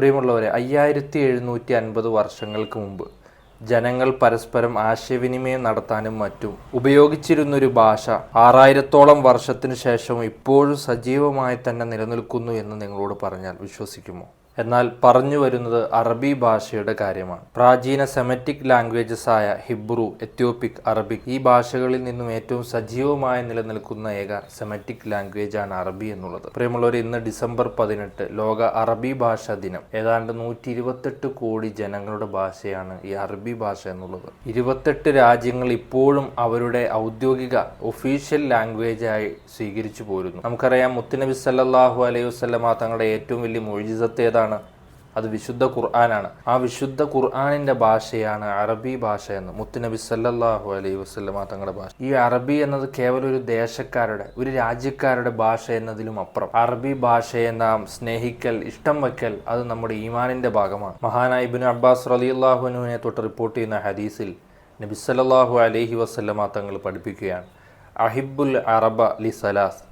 പ്രിയമുള്ളവരെ അയ്യായിരത്തി എഴുന്നൂറ്റി അൻപത് വർഷങ്ങൾക്ക് മുമ്പ് ജനങ്ങൾ പരസ്പരം ആശയവിനിമയം നടത്താനും മറ്റും ഉപയോഗിച്ചിരുന്നൊരു ഭാഷ ആറായിരത്തോളം വർഷത്തിനു ശേഷം ഇപ്പോഴും സജീവമായി തന്നെ നിലനിൽക്കുന്നു എന്ന് നിങ്ങളോട് പറഞ്ഞാൽ വിശ്വസിക്കുമോ? എന്നാൽ പറഞ്ഞു വരുന്നത് അറബി ഭാഷയുടെ കാര്യമാണ്. പ്രാചീന സെമറ്റിക് ലാംഗ്വേജസ് ആയ ഹിബ്രു എത്യോപിക് അറബിക് ഈ ഭാഷകളിൽ നിന്നും ഏറ്റവും സജീവമായി നിലനിൽക്കുന്ന ഏക സെമറ്റിക് ലാംഗ്വേജ് ആണ് അറബി എന്നുള്ളത്. പ്രിയമുള്ളവർ ഇന്ന് ഡിസംബർ പതിനെട്ട് ലോക അറബി ഭാഷാ ദിനം. ഏതാണ്ട് നൂറ്റി ഇരുപത്തെട്ട് കോടി ജനങ്ങളുടെ ഭാഷയാണ് ഈ അറബി ഭാഷ എന്നുള്ളത്. ഇരുപത്തെട്ട് രാജ്യങ്ങൾ ഇപ്പോഴും അവരുടെ ഔദ്യോഗിക ഒഫീഷ്യൽ ലാംഗ്വേജ് ആയി സ്വീകരിച്ചു പോരുന്നു. നമുക്കറിയാം മുത്തുനബി സല്ലാഹു അലൈഹി വസല്ലമ തങ്ങളുടെ ഏറ്റവും വലിയ മൊഴിജിതത്ത് ഏതാണ് അത് വിശുദ്ധ ഖുർആനാണ്. ആ വിശുദ്ധ ഖുർആനിന്റെ ഭാഷയാണ് അറബി ഭാഷ എന്ന്. മുത്തുനബി സല്ലാഹു അലൈഹി വസ്ലമ തങ്ങളുടെ ഭാഷ. ഈ അറബി എന്നത് കേവലം ഒരു ദേശക്കാരുടെ ഒരു രാജ്യക്കാരുടെ ഭാഷ എന്നതിലും അപ്പുറം. അറബി ഭാഷയെ നാം സ്നേഹിക്കൽ ഇഷ്ടം വയ്ക്കൽ അത് നമ്മുടെ ഈമാനിന്റെ ഭാഗമാണ്. മഹാനായ ഇബ്നു അബ്ബാസ് റളിയല്ലാഹുവിനെ തൊട്ട് റിപ്പോർട്ട് ചെയ്യുന്ന ഹദീസിൽ നബി സല്ലാഹു അലൈഹി വസല്ലമ തങ്ങൾ പഠിപ്പിക്കുകയാണ്. അഹിബുൽ അറബ ലി സലാസ്.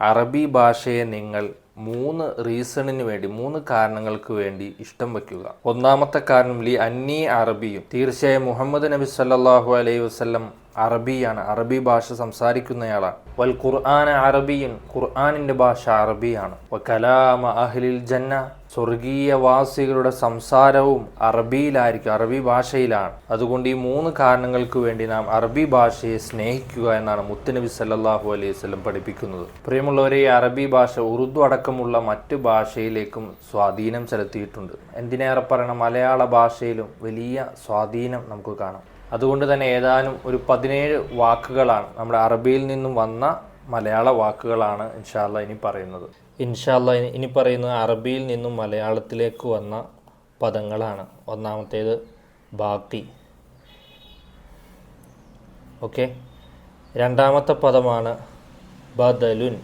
അറബി ഭാഷയെ നിങ്ങൾ മൂന്ന് റീസണിന് വേണ്ടി മൂന്ന് കാരണങ്ങൾക്ക് വേണ്ടി ഇഷ്ടം വയ്ക്കുക ഒന്നാമത്തെ കാരണം ലി അന്നി അറബിയും. തീർച്ചയായും മുഹമ്മദ് നബി സല്ലാഹു അലൈഹി വസ്ലം അറബിയാണ്. അറബി ഭാഷ സംസാരിക്കുന്നയാളാണ്. വൽ ഖുർആൻ അറബിയും ഖുർആനിന്റെ ഭാഷ അറബിയാണ്. വ കലാമ അഹ്ലിൽ ജന്ന സ്വർഗീയവാസികളുടെ സംസാരവും അറബിയിലായിരിക്കും അറബി ഭാഷയിലാണ്. അതുകൊണ്ട് ഈ മൂന്ന് കാരണങ്ങൾക്ക് വേണ്ടി നാം അറബി ഭാഷയെ സ്നേഹിക്കുക എന്നാണ് മുത്തനബി സല്ലാഹു അലൈഹി സ്വലം പഠിപ്പിക്കുന്നത്. പ്രിയമുള്ളവരെ ഈ അറബി ഭാഷ ഉറുദു അടക്കമുള്ള മറ്റ് ഭാഷയിലേക്കും സ്വാധീനം ചെലുത്തിയിട്ടുണ്ട്. എന്തിനേറെ പറയണം? മലയാള ഭാഷയിലും വലിയ സ്വാധീനം നമുക്ക് കാണാം. അതുകൊണ്ട് തന്നെ ഏതാനും ഒരു പതിനേഴ് വാക്കുകളാണ് നമ്മുടെ അറബിയിൽ നിന്നും വന്ന മലയാള വാക്കുകളാണ് ഇൻഷാല്ല ഇനി പറയുന്നത്. ഇൻഷാല്ല ഇനി പറയുന്നത് അറബിയിൽ നിന്നും മലയാളത്തിലേക്ക് വന്ന പദങ്ങളാണ്. ഒന്നാമത്തേത് ബാക്കി. ഓക്കെ? രണ്ടാമത്തെ പദമാണ് ബദലുൻ.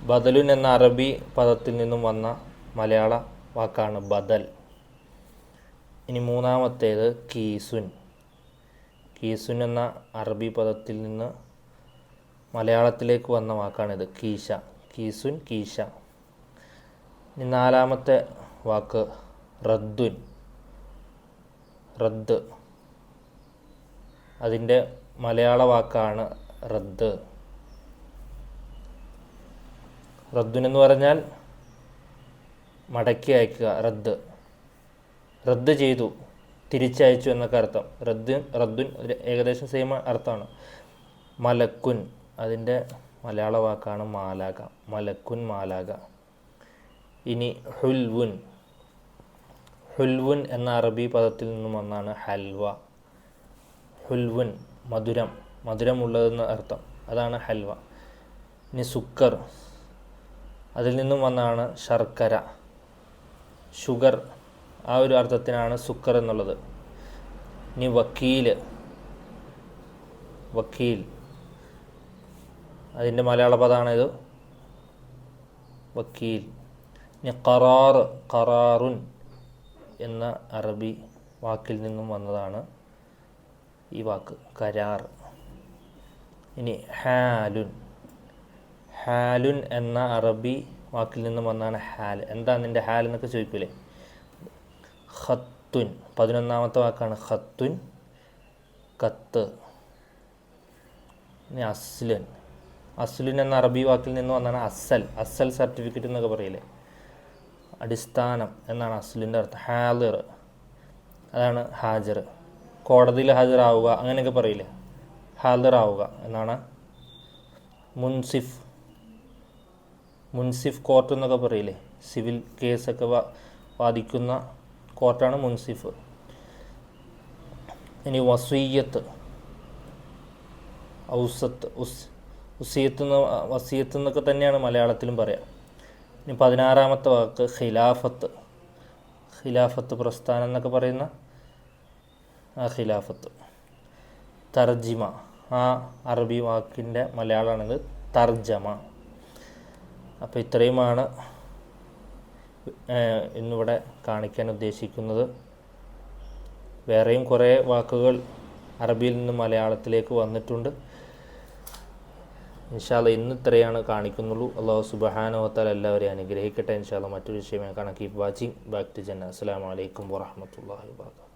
ബദലുൻ എന്ന അറബി പദത്തിൽ നിന്നും വന്ന മലയാള വാക്കാണ് ബദൽ. ഇനി മൂന്നാമത്തേത് കീസുൻ. കീസുൻ എന്ന അറബി പദത്തിൽ നിന്ന് മലയാളത്തിലേക്ക് വന്ന വാക്കാണിത്. കീശ. കീസുൻ കീശ. ഇനി നാലാമത്തെ വാക്ക് റദ്ദുൻ. റദ്ദ് അതിന്റെ മലയാള വാക്കാണ് റദ്ദ് റദ്ദുൻ എന്ന് പറഞ്ഞാൽ മടക്കി അയക്കുക റദ്ദ് റദ്ദ് ചെയ്തു തിരിച്ചയച്ചു എന്നൊക്കെ അർത്ഥം. റദ്ദ് റദ്ദുൻ ഏകദേശം സെയിം അർത്ഥമാണ്. മലക്കുൻ അതിന്റെ മലയാള വാക്കാണ് മാലാക മലക്കുൻ മാലാക ഇനി ഹുൽവുൻ. ഹുൽവുൻ എന്ന അറബി പദത്തിൽ നിന്നും വന്നാണ് ഹൽവ. ഹുൽവുൻ മധുരം. മധുരമുള്ളതെന്ന് അർത്ഥം. അതാണ് ഹൽവ. ഇനി സുക്കർ. അതിൽ നിന്നും വന്നാണ് ശർക്കര. ഷുഗർ ആ ഒരു അർത്ഥത്തിനാണ് സുക്കർ എന്നുള്ളത്. ഇനി വക്കീൽ വക്കീൽ. അതിന്റെ മലയാള ഇത്. വക്കീൽ. ഇനി ഖറാർ ഖറാറുൻ എന്ന അറബി വാക്കിൽ നിന്നും വന്നതാണ് ഈ വാക്ക്. കരാർ. ഇനി ഹാലുൻ. ഹാലുൻ എന്ന അറബി വാക്കിൽ നിന്നും വന്നാണ് ഹാൽ. എന്താ നിന്റെ ഹാൽ എന്നൊക്കെ ചോദിക്കൂലേ? ഖത്തുൻ. പതിനൊന്നാമത്തെ വാക്കാണ് ഖത്തുൻ. കത്ത്. ഇനി അസ്ലുൻ. അസ്ലുൻ എന്ന അറബി വാക്കിൽ നിന്ന് വന്നാണ് അസൽ അസൽ സർട്ടിഫിക്കറ്റ് എന്നൊക്കെ പറയില്ലേ? അടിസ്ഥാനം എന്നാണ് അസുലിന്റെ അർത്ഥം. ഹാലിർ അതാണ് ഹാജർ. കോടതിയിൽ ഹാജരാവുക അങ്ങനെയൊക്കെ പറയില്ലേ? ഹാജറാവുക എന്നാണ്. മുൻസിഫ്. മുൻസിഫ് കോർട്ട് എന്നൊക്കെ പറയില്ലേ? സിവിൽ കേസൊക്കെ വാദിക്കുന്ന കോർട്ടാണ് മുൻസിഫ്. ഇനി വസീയത്ത്. ഔസത്ത് ഉസ് ഉസിയത്ത് എന്ന് വസീത്ത് എന്നൊക്കെ തന്നെയാണ് മലയാളത്തിലും പറയാം. ഇനി പതിനാറാമത്തെ വാക്ക് ഖിലാഫത്ത്. ഖിലാഫത്ത് പ്രസ്ഥാനം എന്നൊക്കെ പറയുന്ന ആ ഖിലാഫത്ത്. തർജിമ ആ അറബി വാക്കിന്റെ മലയാളമാണിത് തർജമ അപ്പോൾ ഇത്രയുമാണ് ഇന്നിവിടെ കാണിക്കാൻ ഉദ്ദേശിക്കുന്നത്. വേറെയും കുറേ വാക്കുകൾ അറബിയിൽ നിന്ന് മലയാളത്തിലേക്ക് വന്നിട്ടുണ്ട്. ഇൻഷാല്ല ഇന്ന് ഇത്രയാണ് കാണിക്കുന്നുള്ളൂ. അള്ളാഹു സുബഹാനോത്താൽ എല്ലാവരെയും അനുഗ്രഹിക്കട്ടെ. ഇൻഷാല്ല മറ്റൊരു വിഷയമായി കണക്കി വാച്ചിങ്. ബാക്ക് ടു ജന്ന. അസ്സാം വലൈക്കും വാഹമത്തല്ലാഹി വാബർക്കാത്തു